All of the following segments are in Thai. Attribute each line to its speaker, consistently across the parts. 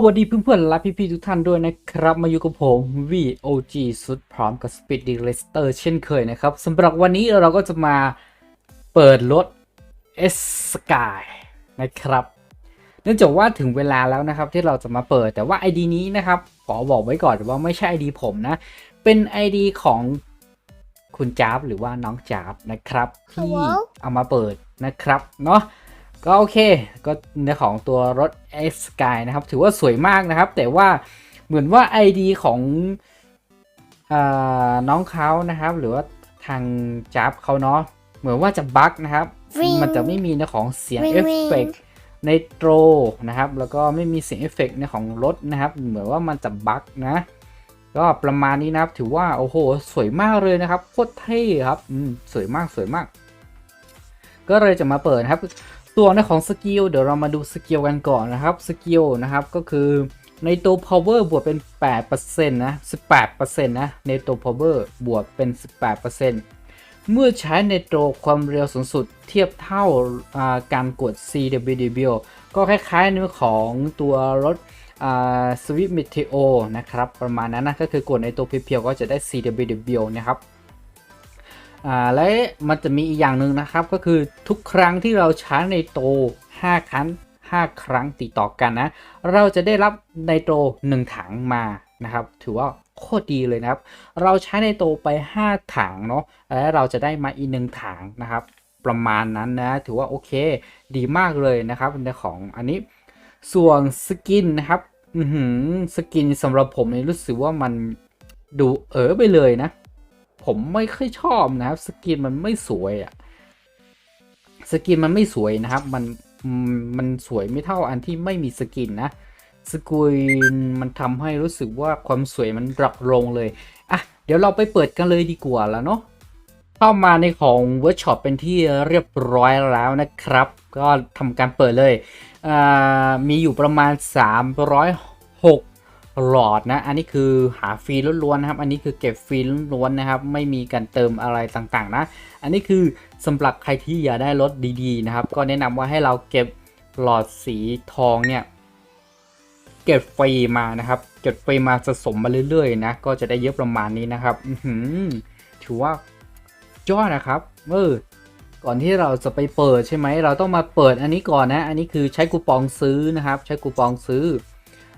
Speaker 1: วัสดีเพื่อนๆและพี่ๆทุกท่านด้วยนะครับ มาอยู่กับผม VOG สุดพร้อมกับ Speed d e l e s t e r เช่นเคยนะครับสำหรับวันนี้เราก็จะมาเปิดรถ S Sky นะครับ เนื่องจากว่าถึงเวลาแล้วนะครับที่เราจะมาเปิดแต่ว่า ID นี้นะครับ ขอบอกไว้ก่อนว่าไม่ใช่ ID ผมนะ เป็น ID ของคุณจ๊าบหรือว่าน้องจ๊าบนะครับ ที่
Speaker 2: Hello?
Speaker 1: เอามาเปิดนะครับเนาะ ก็โอเค ก็ในของตัวรถ S Sky นะครับ ถือว่าสวยมากนะครับ แต่ว่าเหมือนว่า ID ของอาน้องเขานะครับ หรือว่าทางจับเขาเนาะเหมือนว่าจะบั๊กนะครับ
Speaker 2: Ring
Speaker 1: มันจะไม่มีในของเสียง
Speaker 2: Ring
Speaker 1: เอฟเฟก
Speaker 2: ring
Speaker 1: ในโตรนะครับ แล้วก็ไม่มีเสียงเอฟเฟกในของรถนะครับ เหมือนว่ามันจะบั๊กนะ ก็ประมาณนี้นะครับ ถือว่าโอ้โห สวยมากเลยนะครับโคตรเท่ครับ อืมสวยมากสวยมาก ก็เลยจะมาเปิดนะครับ ตัวในของสกิลเดี๋ยวเรามาดูสกิลกันก่อนนะครับสกิลนะครับก็คือในตัว power บวกเป็น 8%นะ18%นะในตัว power บวกเป็น 18%เมื่อใช้ในตัวความเร็วสูงสุดเทียบเท่าาการกด CWDB ก็คล้ายๆในของตัวรถสวิตมิเทโอนะครับ ประมาณนั้นนะก็คือกดในตัวเพียวๆก็จะได้ CWDB นะครับ อ่าและมันจะมีอีกอย่างหนึ่งนะครับก็คือทุกครั้งที่เราชาร์จในโตร5ครั้ง 5 ครั้งติดต่อกันนะ เราจะได้รับไนโตร1ถังมานะครับ ถือว่าโคตรดีเลยนะครับ เราใช้ไนโตรไป 5 ถังเนาะและเราจะได้มาอีกหนึ่งถังนะครับ ประมาณนั้นนะ ถือว่าโอเค ดีมากเลยนะครับในของอันนี้ส่วนสกินนะครับอือหือสกินสำหรับผมเนี่ยรู้สึกว่ามันดูเออไปเลยนะ ผมไม่ค่อยชอบนะครับ สกินมันไม่สวยอะสกินมันไม่สวยนะครับ มันมันสวยไม่เท่าอันที่ไม่มีสกินนะสกินมันทำให้รู้สึกว่าความสวยมันดรอปลงเลยอะเดี๋ยวเราไปเปิดกันเลยดีกว่าแล้วเนาะเข้ามาในของ Workshop เป็นที่เรียบร้อยแล้วนะครับ ก็ทำการเปิดเลย มีอยู่ประมาณ 306 หลอดนะ อันนี้คือหาฟรีล้วนๆนะครับ อันนี้คือเก็บฟรีล้วนๆนะครับ ไม่มีการเติมอะไรต่างๆนะ อันนี้คือสำหรับใครที่อยากได้รถดีๆนะครับ ก็แนะนำว่าให้เราเก็บหลอดสีทองเนี่ยเก็บฟรีมานะครับ เก็บฟรีมาสะสมมาเรื่อยๆนะ ก็จะได้เยอะประมาณนี้นะครับอืถือว่ายอนะครับ เออ ก่อนที่เราจะไปเปิดใช่ไหม เราต้องมาเปิดอันนี้ก่อนนะ อันนี้คือใช้คูปองซื้อนะครับ ใช้คูปองซื้อ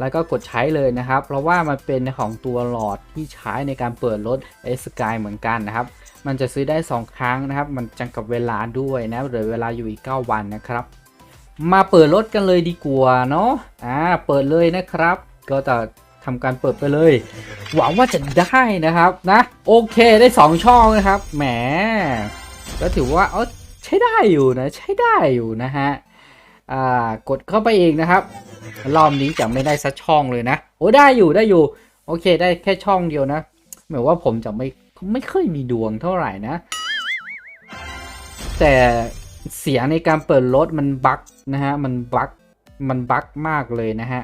Speaker 1: แล้วก็กดใช้เลยนะครับ เพราะว่ามันเป็นของตัวหลอดที่ใช้ในการเปิดรถ S Sky เหมือนกันนะครับ มันจะซื้อได้ 2 ครั้งนะครับ มันจังกับเวลาด้วยนะเหลือเวลาอยู่อีก 9 วันนะครับ มาเปิดรถกันเลยดีกว่าเนาะอ่าเปิดเลยนะครับ ก็จะทำการเปิดไปเลย หวังว่าจะได้นะครับนะโอเคได้ 2 ช่องนะครับแหมก็ถือว่าเออใช้ได้อยู่นะใช้ได้อยู่นะฮะอ่ากดเข้าไปเองนะครับ รอบนี้จะไม่ได้สักช่องเลยนะ โอ้ได้อยู่ได้อยู่ โอเคได้แค่ช่องเดียวนะหมือนว่าผมจะไม่ไม่เคยมีดวงเท่าไหร่นะ แต่เสียงในการเปิดรถมันบั๊กนะฮะ มันบั๊กมันบั๊กมากเลยนะฮะ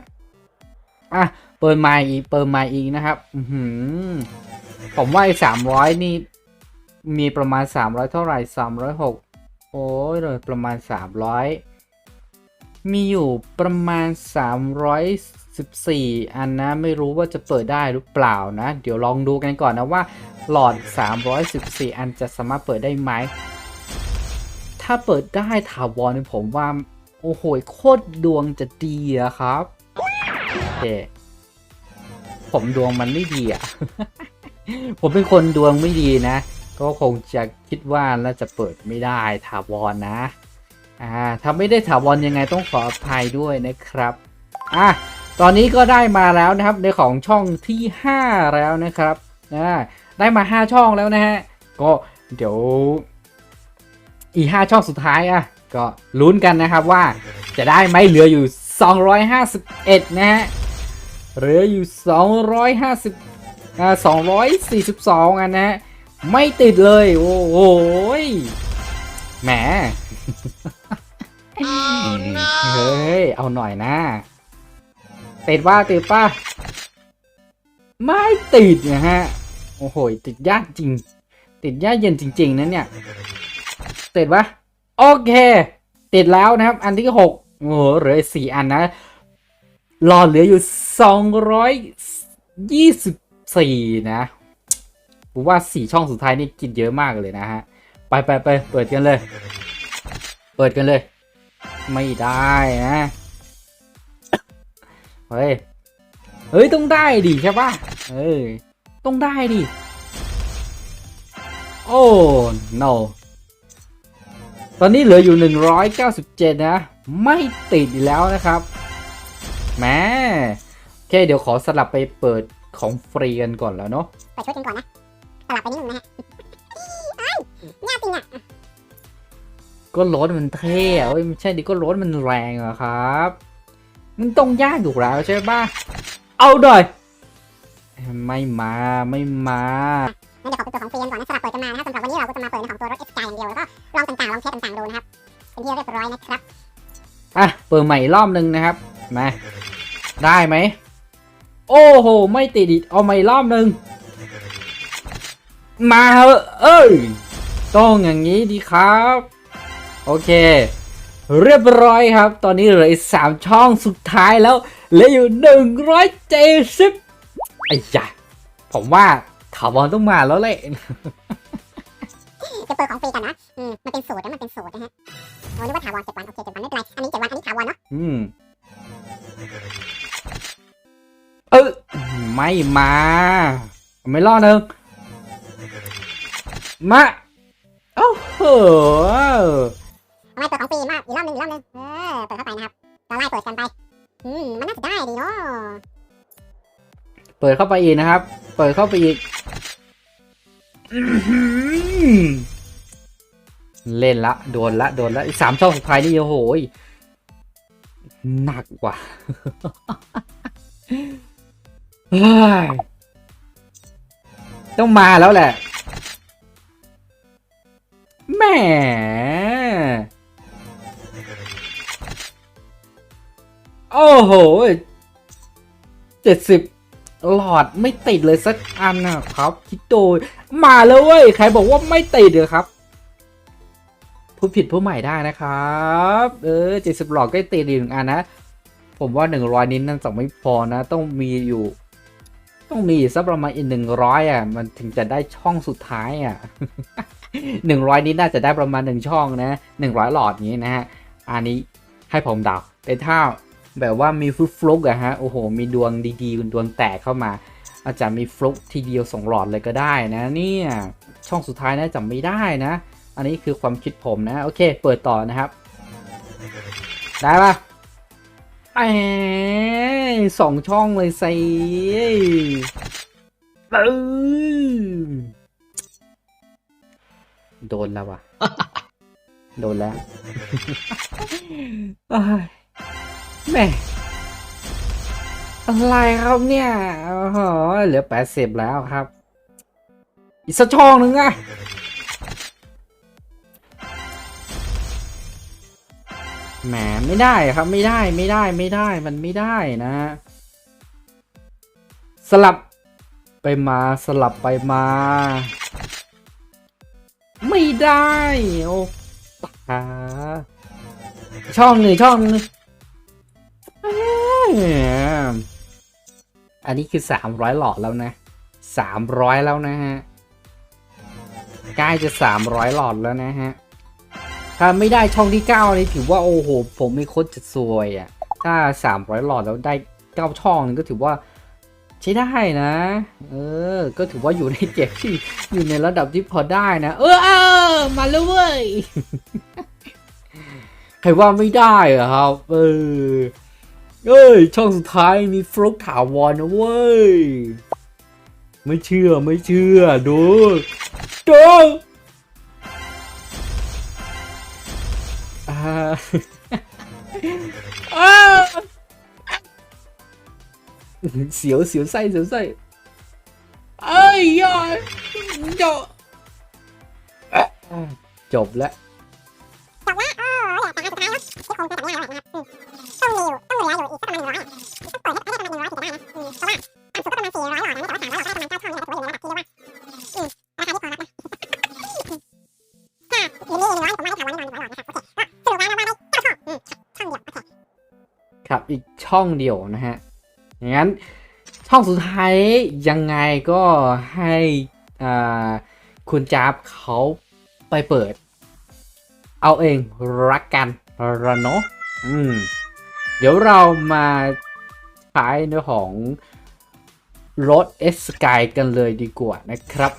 Speaker 1: อะ เปิดไมค์อีก เปิดไมค์อีกนะครับ อือหือผมว่าไอ้สามร้อยนี่มีประมาณสามร้อยเท่าไหร่สามร้อยหกโอ้ยเลยประมาณสามร้อย มีอยู่ประมาณ 314 อันนะ ไม่รู้ว่าจะเปิดได้หรือเปล่านะ เดี๋ยวลองดูกันก่อนนะว่าหลอด 314 อันจะสามารถเปิดได้ไหม ถ้าเปิดได้ถาวรผมว่า โอ้โหโคตรดวงจะดีอะครับเคผมดวงมันไม่ดีอะผมเป็นคนดวงไม่ดีนะ ก็คงจะคิดว่าน่าจะเปิดไม่ได้ถาวรนะ อ่าถ้าไม่ได้ถาวรยังไงต้องขออภัยด้วยนะครับอะตอนนี้ก็ได้มาแล้วนะครับในของช่องที่ 5 แล้วนะครับอ่าได้มา 5 ช่องแล้วนะฮะก็เดี๋ยวอีก5ช่องสุดท้ายอะก็ลุ้นกันนะครับว่าจะได้ไหมเหลืออยู่ 251 นะฮะเหลืออยู่ 250อ่า242 อันนะฮะไม่ติดเลย โอ้โหแหม เฮ้ย เอาหน่อยนะ ติดว่าติดป่ะไม่ติดนะฮะ โอ้โห ติดยากจริง ติดยากเย็นจริง ๆนะเนี่ย ติดปะโอเค ติดแล้วนะครับ อันที่หกโอ้โหเหลือสี่อันนะหลอดเหลืออยู่สองร้อยยี่สิบสี่นะผมว่าสี่ช่องสุดท้ายนี่กินเยอะมากเลยนะฮะ ไปไปไปเปิดกันเลย ปิดกันเลย ไม่ได้นะ เฮ้ย เฮ้ย ต้องได้ดิใช่ปะเฮ้ย ต้องได้ดิ โอ้ no ตอนนี้เหลืออยู่ 197 นะ ไม่ติดอีกแล้วนะครับแหมโอเค เดี๋ยวขอสลับไปเปิดของฟรีกันก่อนแล้วเนาะ
Speaker 2: เปิดชุดกันก่อนนะ สลับไปนิดนึงนะฮะเอ้ยเนี่ยจริงอะ
Speaker 1: ก็รถมันเท่อะเอ้ยไม่ใช่ดิก็รถมันแรงอะครับ มันต้องยากอยู่แล้วใช่ปะเอาหน่อยไม่มาไม่มา
Speaker 2: งั้นเดี๋ยวขอไปเปิดของฟรีกันก่อนนะสลับเปิดกันมานะครับสำหรับวันนี้เราก็จะมาเปิดในของตัวรถ S กายอย่างเดียวแล้วก็ลองต่างๆลองเทสต่างๆดูนะครับเป็นที่เรียบร้อยนะครับ
Speaker 1: อะเปิดใหม่อีกรอบหนึ่งนะครับมาได้ไหมโอ้โห ไม่ติดอีกเอาใหม่อีกรอบหนึ่งมาเหอะเอ้ยต้องอย่างนี้ดีครับ โอเค เรียบร้อยครับ ตอนนี้เหลืออีกสามช่องสุดท้ายแล้วเหลืออยู่หนึ่งร้อยเจ็ดสิบไอ้ยะผมว่าถาวรต้องมาแล้วแหละ
Speaker 2: จะเปิดของฟรีกันนะ อืม มันเป็นสูตรนะมันเป็นสูตรนะฮะเรานึกว่าถาวรเจ็ดวัน โอเคเจ็ดวันไม่เป็นไร อันนี้เจ็ดวัน อันนี้ถาวรเนาะ
Speaker 1: อืม เออไม่มา ไม่รอดหนึ่งมา โอ้โห
Speaker 2: เอา ไม่เปิดของฟรีมากอีกรอบหนึงอีกรอบหนึงเออเปิดเข้าไปนะครับเราไล่เปิดกันไปอืมมันน่าจะได้ดีเนาะ
Speaker 1: เปิดเข้าไปอีกนะครับ เปิดเข้าไปอีกเล่นละโดนละโดนละสามช่องสุดท้ายนี่โอ้โหยหนักกว่าต้องมาแล้วแหละแหม โอ้โหเจ็ดสิบหลอดไม่ติดเลยสักอันนะครับ คิดโดยมาแล้วเว้ย ใครบอกว่าไม่ติดเหรอครับพูดผิดพูดใหม่ได้นะครับ เออเจ็ดสิบหลอดก็ติดอีกหนึ่งอันนะ ผมว่าหนึ่งร้อยนิ้นั่นจะไม่พอนะ ต้องมีอยู่ ต้องมีสักประมาณอีกหนึ่งร้อยอะ มันถึงจะได้ช่องสุดท้ายอะหนึ่งร้อยนี้น่าจะได้ประมาณหนึ่งช่องนะหนึ่งร้อยหลอดนี้นะฮะ อันนี้ให้ผมเดาแต่ถ้า แบบว่ามีฟลุกฟลุกอะฮะโอ้โห มีดวงดีๆดวงแตกเข้ามา อาจจะมีฟลุกทีเดียวสองหลอดเลยก็ได้นะเนี่ยช่องสุดท้ายนะจำไม่ได้นะ อันนี้คือความคิดผมนะ โอเค เปิดต่อนะครับ ได้ปะไอ้สองช่องเลยสิปึ้มโดนแล้ววะโดนแล้วเอ้ย แม่อะไรครับเนี่ยโอ้โหเหลือแปดสิบแล้วครับ อีกสักช่องหนึ่งอะแหมไม่ได้ครับไม่ได้ไม่ได้ไม่ได้มันไม่ได้นะ สลับไปมาสลับไปมา ไม่ได้ โอ้ตาช่องหนึ่งช่องหนึ่ง อ้ยอันนี้คือสามร้อยหลอดแล้วนะสามร้อยแล้วนะฮะ ใกล้จะสามร้อยหลอดแล้วนะฮะ ถ้าไม่ได้ช่องที่เก้านี่ถือว่าโอ้โห ผมไม่โคตรจะซวยอะ่ะ ถ้าสามร้อยหลอดแล้วได้เก้าช่องนี่ก็ถือว่าใช้ได้นะ เออ ก็ถือว่าอยู่ในเจ็บที่อยู่ในระดับที่พอได้นะ เออเออมาแล้วเว้ย ใครว่าไม่ได้อะครับ เออ เอ้ย ช่องสุดท้ายมีฟลุกถาวรนะเว้ย ไม่เชื่อไม่เชื่อ ดูดูอ่าอ้าเสียวเสียวไส้เสียวไส้เอ้ยยอยจบจบแล้ว
Speaker 2: เหลืออยู่อีกสักประมาณหนึ่งร้อยต้องเปิดให้ประมาณหนึ่งร้อยถึงจะได้นะเพราะว่าต่ำสุดก็ประมาณสี่ร้อยหลอดนะแต่ว่าสามร้อยหลอดได้ประมาณเก้าช่องเนี่ยถือว่าอยู่ในระดับที่เรียกว่าอืมราคาที่พอรับนะถ้าอยู่นี่หนึ่งร้อยผมว่าได้ถาวรแน่นอนหนึ่งร้อยหลอดนะครับโอเคก็สรุปแล้วว่าได้เก้าช่องอืมช่องเดียวโอเค
Speaker 1: ครับอีกช่องเดียวนะฮะอย่างนั้นช่องสุดท้ายยังไงก็ให้อ่าคุณจ๊าบเขาไปเปิด เอาเองรักกันระเนาะอืม เดี๋ยวเรามาใช้เนื้อของรถ S Sky กันเลยดีกว่านะครับ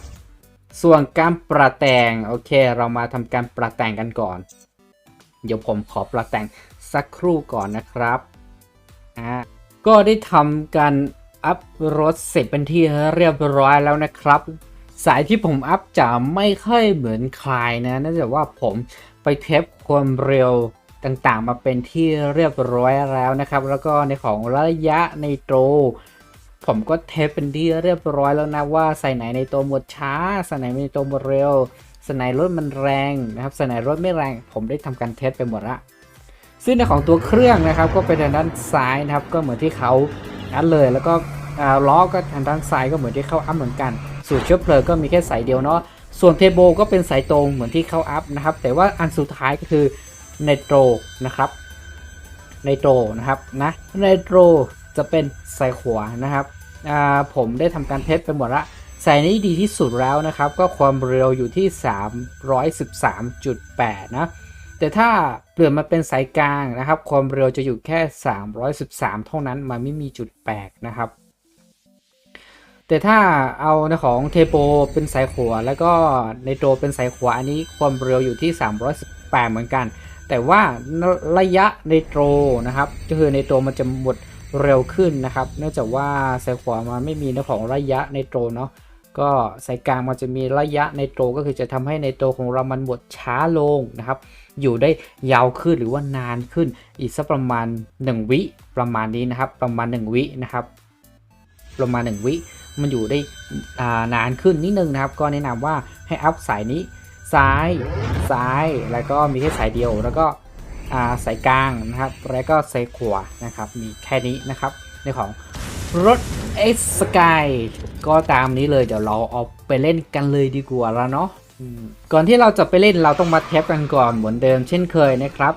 Speaker 1: ส่วนการประแต่งโอเค เรามาทำการประแต่งกันก่อน เดี๋ยวผมขอประแต่งสักครู่ก่อนนะครับอ่าก็ได้ทำการอัพรถเสร็จเป็นที่เรียบร้อยแล้วนะครับ สายที่ผมอัพจะไม่ค่อยเหมือนใครนะเนื่องจากว่าผมไปเทปความเร็ว ต่างๆ มาเป็นที่เรียบร้อยแล้วนะครับ แล้วก็ในของระยะในโตรผมก็เทปเป็นที่เรียบร้อยแล้วนะว่าใส่ไหนในตัวหมดช้าใส่ไหนในตัวหมดเร็วใส่ไหนรถมันแรงนะครับใส่ไหนรถไม่แรง ผมได้ทำการเทสไปหมดละซึ่งในของตัวเครื่องนะครับ ก็เป็นทางด้านซ้ายนะครับ ก็เหมือนที่เขาอันเลย แล้วก็ล้อก็ทางด้านซ้ายก็เหมือนที่เขาอัพเหมือนกัน สูตรเชื้อเพลิงก็มีแค่สายเดียวเนาะส่วนเทโบก็เป็นสายตรงเหมือนที่เขาอัพนะครับ แต่ว่าอันสุดท้ายก็คือ ไนโตรนะครับไนโตรนะครับนะไนโตรจะเป็นสายขวานะครับอ่าผมได้ทำการเทสไปหมดละสายนี้ดีที่สุดแล้วนะครับ ก็ความเร็วอยู่ที่ 313.8 นะ แต่ถ้าเปลี่ยนมาเป็นสายกลางนะครับ ความเร็วจะอยู่แค่ 313 เท่านั้นมันไม่มีจุดแปลกนะครับ แต่ถ้าเอาในของเทโปเป็นสายขวาแล้วก็ในโตรเป็นสายขวาอันนี้ความเร็วอยู่ที่ 318 เหมือนกัน แต่ว่าระยะในโตรนะครับ ก็คือในโตรมันจะหมดเร็วขึ้นนะครับ เนื่องจากว่าสายขวามันไม่มีในของระยะในโตรเนาะก็สายกลางมันจะมีระยะในโตรก็คือจะทำให้ในโตรของเรามันหมดช้าลงนะครับ อยู่ได้ยาวขึ้นหรือว่านานขึ้นอีกสักประมาณ 1 วิประมาณนี้นะครับ ประมาณ 1 วินะครับประมาณ 1 วิมันอยู่ได้นานขึ้นนิดนึงนะครับ ก็แนะนำว่าให้อัพสายนี้ซ้าย ซ้ายแล้วก็มีแค่สายเดียว แล้วก็าสายกลางนะครับ แล้วก็สายขวานะครับ มีแค่นี้นะครับ ในของรถ X Sky ก็ตามนี้เลยเดี๋ยวเราเอาไปเล่นกันเลยดีกว่าแล้วเนาะก่อนที่เราจะไปเล่นเราต้องมาเทสกันก่อนเหมือนเดิมเช่นเคยนะครับ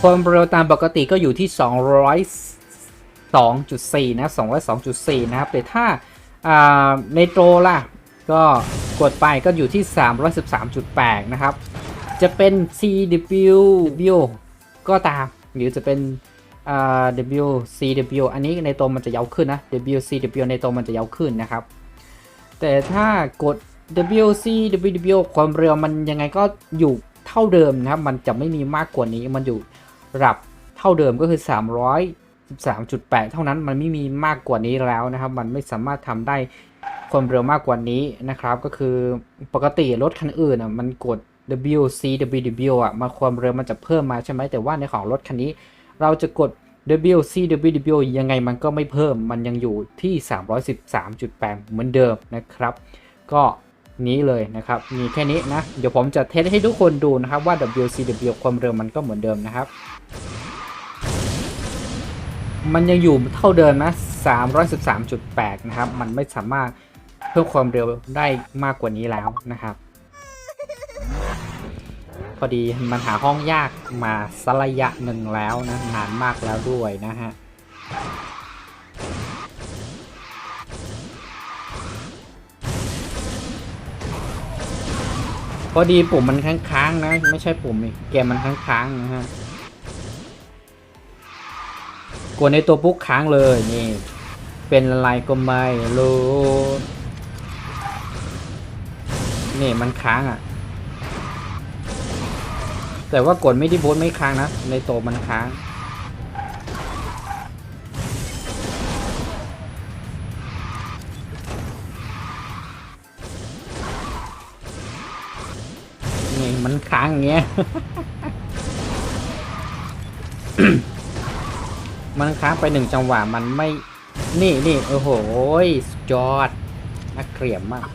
Speaker 1: ความเร็วตามปกติก็อยู่ที่ 202.4 นะ 202.4 นะครับ แต่ถ้าาในโตรล่ะ ก็กดไปก็อยู่ที่ 313.8 นะครับ จะเป็น CW W ก็ตาม หรือจะเป็น W CW อันนี้ในตัวมันจะยาวขึ้นนะ W CW ในตัวมันจะยาวขึ้นนะครับ แต่ถ้ากด W CW ความเร็วมันยังไงก็อยู่เท่าเดิมนะครับ มันจะไม่มีมากกว่านี้ มันอยู่ระดับเท่าเดิมก็คือ 313.8 เท่านั้นมันไม่มีมากกว่านี้แล้วนะครับ มันไม่สามารถทำได้ความเร็วมากกว่านี้นะครับ ก็คือปกติรถคันอื่นอะมันกด W C W W อะมันความเร็วมันจะเพิ่มมาใช่ไหมแต่ว่าในของรถคันนี้ เราจะกด W C W W ยังไงมันก็ไม่เพิ่มมันยังอยู่ที่ 313.8 เหมือนเดิมนะครับ ก็นี้เลยนะครับ มีแค่นี้นะ เดี๋ยวผมจะเทสให้ทุกคนดูนะครับว่า W C W ความเร็วมันก็เหมือนเดิมนะครับ มันยังอยู่เท่าเดิมนะ 313.8 นะครับ มันไม่สามารถเพิ่มความเร็วได้มากกว่านี้แล้วนะครับ พอดีมันหาห้องยากมาสระยะหนึ่งแล้วนะนานมากแล้วด้วยนะฮะพอดีปุ่มมันค้างๆนะไม่ใช่ปุ่มนี่เกมมันค้างๆนะฮะกดในตัวปุ๊กค้างเลยนี่ เป็นอะไรก็ไม่รู้นี่มันค้างอะ แต่ว่ากดไม่ได้บูทไม่ค้างนะ ในโตมันค้างนี่มันค้างเงี้ย มันค้างไปหนึ่งจังหวะมันไม่ นี่นี่โอ้โหสุดยอดน่าเกลียดมาก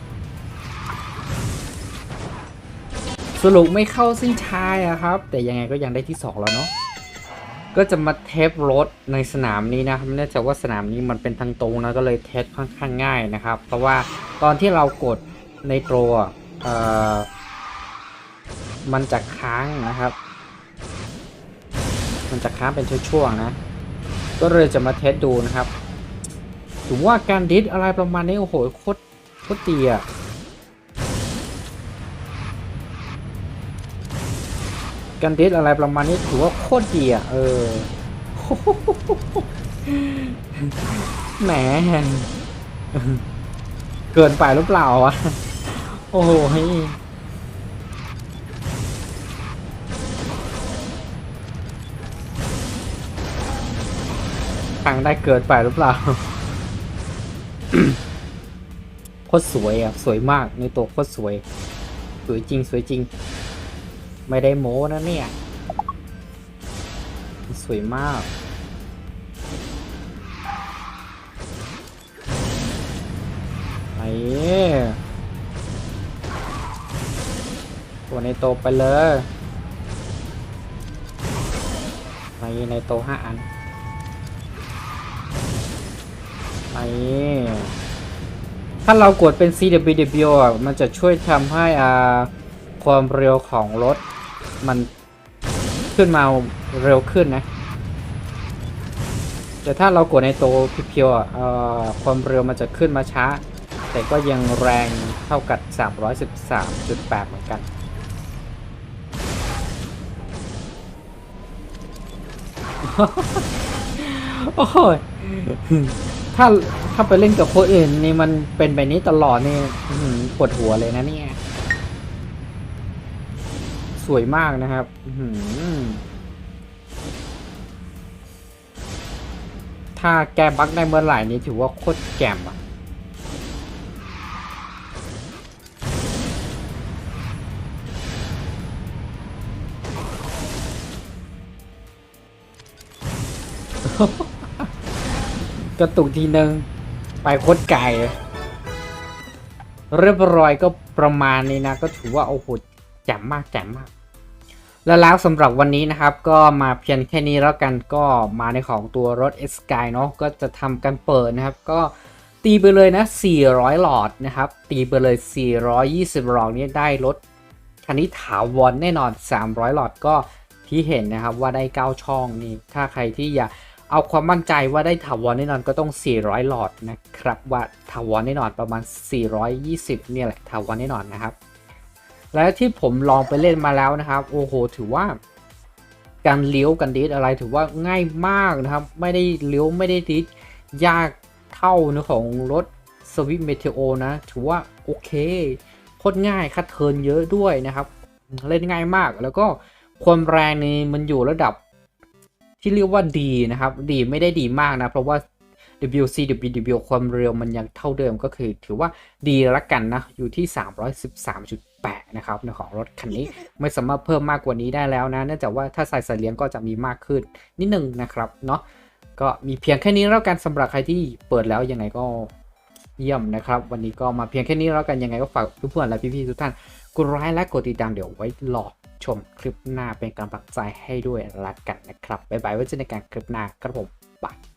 Speaker 1: สรุปไม่เข้าเส้นชัยอะครับ แต่ยังไงก็ยังได้ที่ 2 แล้วเนาะก็จะมาเทสรถในสนามนี้นะครับเนื่องจากว่าสนามนี้มันเป็นทางตรงนะก็เลยเทสค่อนข้างง่ายนะครับ เพราะว่าตอนที่เรากดในโตรอะเอ่อมันจะค้างนะครับ มันจะค้างเป็นช่วงๆนะ ก็เลยจะมาเทสดูนะครับถือว่าการดิสอะไรประมาณนี้โอ้โหโคตรโคตรดีอะ การดิสอะไรประมาณนี้ถือว่าโคตรดีอะเออแหมเกินไปหรือเปล่าวะโอ้โหฮ้ยทางได้เกินไปหรือเปล่าโคตรสวยอะ สวยมากในตัวโคตรสวย สวยจริง สวยจริง ไม่ได้โม้นะเนี่ย สวยมาก ไอ้ตัวในโตไปเลยไอ้ในโตห้าอันไอ้ถ้าเรากดเป็น CWW อะมันจะช่วยทำให้อ่าความเร็วของรถ มันขึ้นมาเร็วขึ้นนะ แต่ถ้าเรากดในโตวเพียวๆอะเอ่อความเร็วมันจะขึ้นมาช้า แต่ก็ยังแรงเท่ากับ 313.8 เหมือนกันโอ้ยถ้าถ้าไปเล่นกับคนอื่นนี่มันเป็นแบบนี้ตลอดนี่ปวดหัวเลยนะเนี่ย สวยมากนะครับถ้าแกบักได้เมื่อไหร่นี่ถือว่าโคตรแจ่มอะกระตุกทีนึง ไปโคตรไกลเลยเรียบร้อยก็ประมาณนี้นะ ก็ถือว่าโอ้โห แจ่มมากแจ่มมาก แล้วแล้วสำหรับวันนี้นะครับ ก็มาเพียงแค่นี้แล้วกันก็มาในของตัวรถ S Sky เนาะก็จะทำการเปิดนะครับ ก็ตีไปเลยนะ 400 หลอดนะครับ ตีไปเลย 420 หลอดนี้ได้รถคันนี้ถาวรแน่นอน 300 หลอดก็ที่เห็นนะครับว่าได้ 9 ช่องนี่ถ้าใครที่อยากเอาความมั่นใจว่าได้ถาวรแน่นอนก็ต้อง 400 หลอดนะครับ ว่าถาวรแน่นอนประมาณ 420 เนี่ยแหละถาวรแน่นอนนะครับ แล้วที่ผมลองไปเล่นมาแล้วนะครับ โอ้โห ถือว่าการเลี้ยวกันดิสอะไรถือว่าง่ายมากนะครับ ไม่ได้เลี้ยวไม่ได้ดิสยากเท่าเนะของรถสวิ t เมเทโอนะ ถือว่าโอเคโคตรง่ายคัดเทินเยอะด้วยนะครับ เล่นง่ายมากแล้วก็ความแรงนี่มันอยู่ระดับที่เรียกว่าดีนะครับ ดีไม่ได้ดีมากนะ เพราะว่า WC WW ความเร็วมันยังเท่าเดิมก็คือ ถือว่าดีละกันนะ อยู่ที่ 313.8นะครับของรถคันนี้ไม่สามารถเพิ่มมากกว่านี้ได้แล้วนะเนื่องจากว่าถ้าใส่สายเลี้ยงก็จะมีมากขึ้นนิดนึงนะครับเนาะก็มีเพียงแค่นี้แล้วกันสำหรับใครที่เปิดแล้วยังไงก็เยี่ยมนะครับ วันนี้ก็มาเพียงแค่นี้แล้วกันยังไงก็ฝากเพื่อนๆและพี่ๆทุกท่านกดไลค์และกดติดตามเดี๋ยวไว้รอชมคลิปหน้าเป็นกำลังใจให้ด้วยละกันนะครับบ๊ายบายไว้เจอกันในคลิปหน้าครับผมบาย